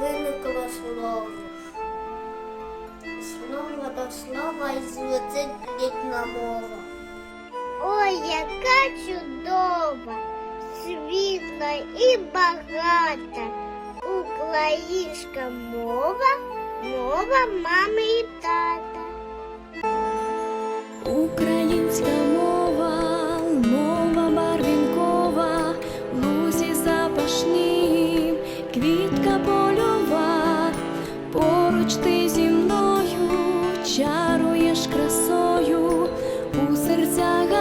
виникло слово. Слово до слова і звучить рідна мова. Ой, яка чудова, світла і багата. Українська мова, мова мами і тата. Українська мова, чаруєш красою у серцях.